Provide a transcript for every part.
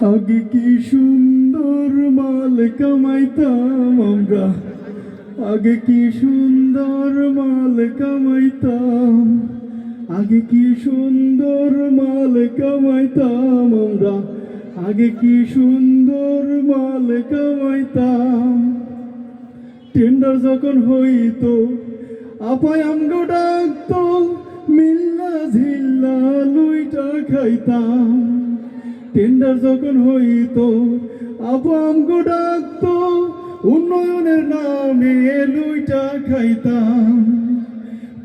আগে কি সুন্দর মাল কামাইতাম আমরা? আগে কি সুন্দর মাল কামাইতাম? আগে কি সুন্দর মাল কামাইতাম আমরা? আগে কি সুন্দর মাল কামাইতাম? টেন্ডার যখন হইতো, আপায় আমগো ডাকতো, মিল্লা ঝিল্লা লুইটা খাইতাম। টেন্ডার যখন হইত, আপা আমগো ডাকতো, উন্নয়নের নামে লুইটা খাইতাম।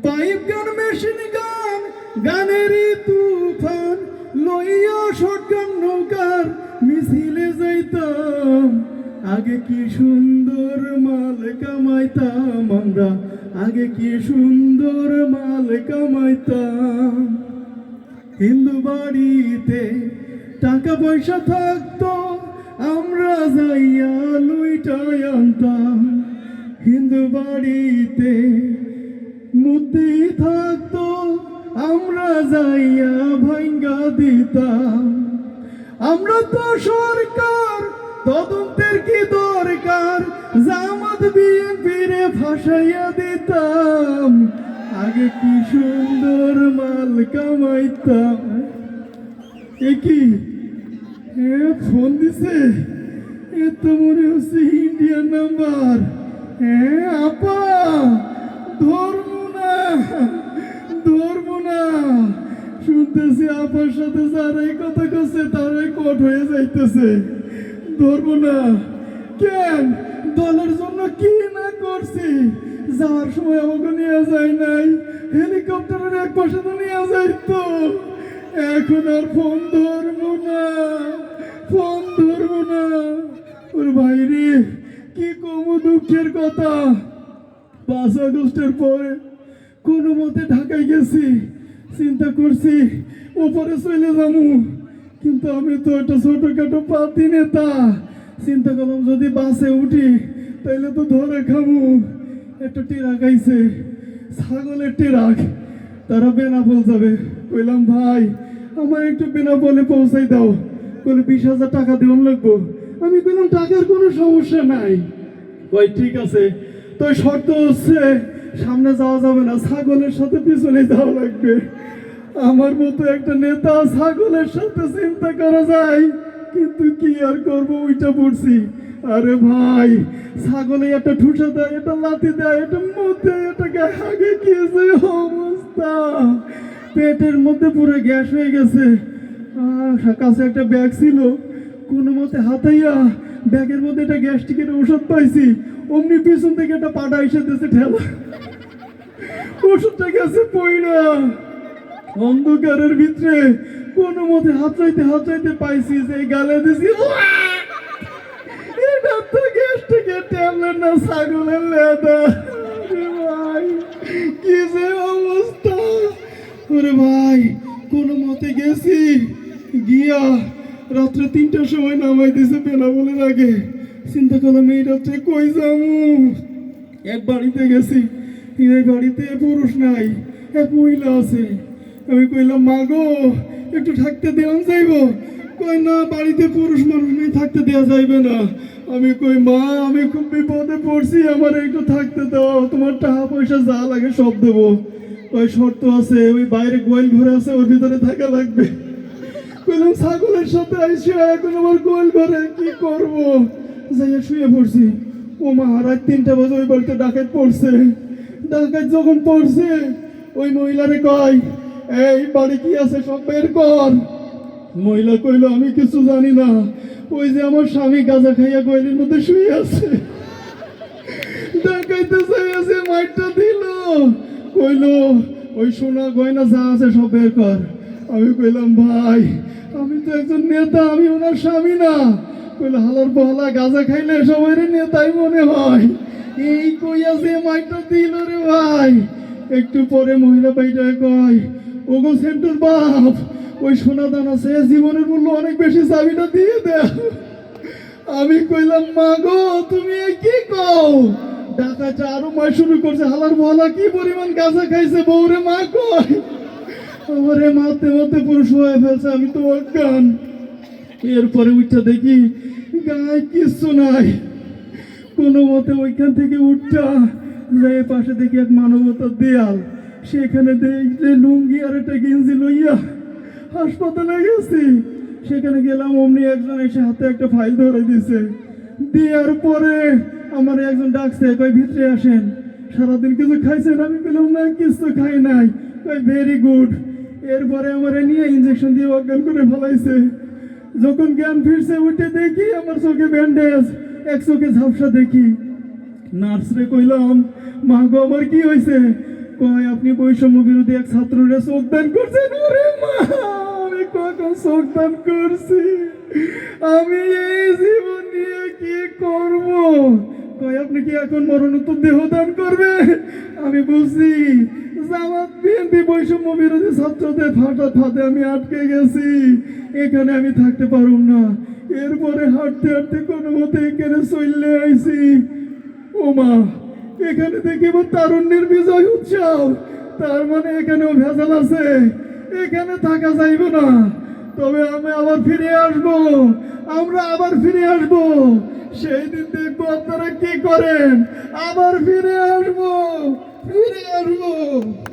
পাইপ গান, মেশিন গান, গানেরই তুফান, লইয়া শটগান, নৌকার মিছিলে যাইতাম। আগে কি সুন্দর মাল কামাইতাম আমরা, আগে কি সুন্দর মাল কামাইতাম। হিন্দু বাড়িতে টাকা পয়সা থাকতো, আমরা যাইয়া লুইটাই আনতাম। হিন্দু বাড়িতে মূর্তি থাকতো, আমরা যাইয়া ভাঙ্গা দিতাম। আমরা তো সরকার, তদন্তের কি দরকার? জামাত বিএনপিরে ফাঁসাইয়া দিতাম। আগে কি সুন্দর মাল কামাইতাম? এ কি? ফোন দিছে? এ তো মনে হচ্ছে ইন্ডিয়ান নাম্বার হ্যাঁ আপা, ধরবো না ধরবো না। শুনতেছি আপার সাথে যারাই কথা করছে তারাই কট হয়ে যাইতেছে। ধরবো না। কেন? দলের জন্য কি না করছি? যাওয়ার সময় আমাকে নিয়ে যায় নাই। হেলিকপ্টারের এক পাশে তো নিয়ে যাইতো। এখন আর ফোন ধরবো না। ফোন ধরবো না। ওর বাইরে কি কমু দুঃখের কথা। পাঁচ আগস্টের পরে কোনো মতে ঢাকায় গেছি। চিন্তা করছি, ওপরে চলে যাব। কিন্তু আমি তো একটা ছোটখাটো পাতি নেতা। চিন্তা করলাম, যদি বাসে উঠি, তাইলে তো ধরে খামু একটা টেরাক আইছে, ছাগলের টেরাক। তারা বেনাপোল যাবে। কইলাম, ভাই আমার একটু বেনাপোলে পৌঁছাই দাও। বলে বিশ হাজার টাকা দেওয়ান লাগবো। আমি কইলাম, টাকার কোনো সমস্যা নাই। ওই ঠিক আছে। তো শর্ত হচ্ছে, সামনে যাওয়া যাবে না, ছাগলের সাথে পিছনে যাওয়া লাগবে। আমার মতো একটা নেতা ছাগলের সাথে চিন্তা করা যায়, কিন্তু কি আর করব ওইটা পড়ছি আরে ভাই, ছাগলে একটা ঠুসে দেয় এটা লাথি দেয় এটা মধ্যে দেয় এটা গায়ে আগে কি অবস্থা। পেটের মধ্যে পুরো গ্যাস হয়ে গেছে। কাছে একটা ব্যাগ ছিল। কোনো মতে হাতাইয়া ব্যাগের মধ্যে একটা গ্যাস্ট্রিকের ওষুধ পাইছি। অমনি পিছন থেকে একটা পাটা এসে দিয়েছে ঠেলা। ওষুধটা গেছে পইরা। অন্ধকারের ভিতরে কোনো মতে হাতড়াইতে হাতড়াইতে পাইছি যে গালে দিছি! এটা তো গ্যাস্ট্রিকের ট্যাবলেট না, ছাগলের লেদা। ভাই, কি যে অবস্থা। ওরে ভাই, কোনো মতে গেছি গিয়া রাত্রে তিনটার সময় নামাই দিছে বেলা বলে আগে। চিন্তা করলাম, এই রাত্রে কই যামু এক বাড়িতে গেছি। এই বাড়িতে পুরুষ নাই এক মহিলা আছে। আমি কইলাম মা গো একটু থাকতে দেওয়া যাইব? কই না, বাড়িতে পুরুষ মানুষ নেই, থাকতে দেওয়া যাইবে না। আমি কই, মা, আমি খুব বিপদে পড়ছি, আমার একটু থাকতে দাও, তোমার টাকা পয়সা যা লাগে সব দেবো। ওই শর্ত আছে, ওই বাইরে গোয়াল ঘরে আছে, ওর ভিতরে থাকা লাগবে। কইলাম ছাগলের সাথে আইসি, এখন আমার গোয়াল ঘরে কি করব? যাইয়া শুয়ে পড়ছি। ও মা, রাত তিনটা বাজে, ওই বাড়িতে ডাকাত পড়ছে। ডাকাত যখন পড়ছে, ওই মহিলারে কয়, এই, বাড়ি কি আছে সব বের কর। মহিলা কইলো, আমি কিছু জানি না। ওই যে আমার স্বামী গাঁজা খাইয়া গোয়ালের মধ্যে শুয়ে আছে। ডাকাইতে চাইছে মাইটটা দিল, কইলো, ওই সোনা গয়না যা আছে সব বের কর। আমি কইলাম ভাই, আমি তো একজন নেতা, আমি ওনার স্বামী না। কইলো, হালার বহলা গাঁজা খাইলে সবাই নেতাই মনে হয়। এই কইয়া যে মাইটটা দিল রে ভাই, একটু পরে মহিলা পাইটা কয়, ওগো সেন্টুর বাপ, ওই সোনা দানা সে জীবনের মূল্য অনেক বেশি, চাবিটা দিয়ে দেয় আমি কইলাম, মা গো, তুমি কি কও? ডাকাটা আরও মায় শুরু করছে, হালার বলা, কি পরিমাণ গাঁজা খাইছে বউরে, মা কয়? আমারে মারতে মারতে পুরুষ হয়ে ফেলছে, আমি তো অজ্ঞান এরপরে উঠটা দেখি গায়ে কিচ্ছু নাই। কোনো মতে ওইখান থেকে উঠটা যে পাশে দেখি এক মানবতার দেয়াল। সেখানে দেখতে লুঙ্গি আর একটা গেঞ্জি লইয়া হাসপাতালে গেছি। সেখানে গেলাম, অমনি একজন এসে হাতে একটা ফাইল ধরে দিছে। দেওয়ার পরে আমার একজন ডাকছে কই ভিতরে আসেন। সারাদিন কিছু খাইছেন? আমি বললাম, না, কিছু খাই নাই। কই ভেরি গুড এরপরে আমার নিয়ে ইঞ্জেকশন দিয়ে অজ্ঞান করে ফেলাইছে। যখন জ্ঞান ফিরছে, উঠে দেখি আমার চোখে ব্যান্ডেজ এক চোখে ঝাপসা দেখি। নার্সরে কইলাম, মা গো, আমার কি হয়েছে কয়, আপনি বৈষম্য বিরোধী এক ছাত্ররে যোগদান করছেন? ওরে মা, আমি কখন যোগদান করছি? আমি এই জীবন নিয়ে কি করব? কয়, আপনি কি এখন মরণোত্তর দেহদান করবে আমি বলছি জামাত, বিএনপি বৈষম্য বিরোধী ছাত্রদের ফাটা ফাতে আমি আটকে গেছি। এখানে আমি থাকতে পারুম না। এরপরে হাঁটতে হাঁটতে কোনো মতে এখানে চললে আইছি। ও মা এখানে দেখি এবার তারুণ্যের বিজয় উৎসব। তার মানে এখানেও ভেজাল আছে। এখানে থাকা যাইবে না। তবে আমি আবার ফিরে আসব। আমরা আবার ফিরে আসব। সেই দিন দেখব আপনারা কি করেন। আবার ফিরে আসব। ফিরে আসব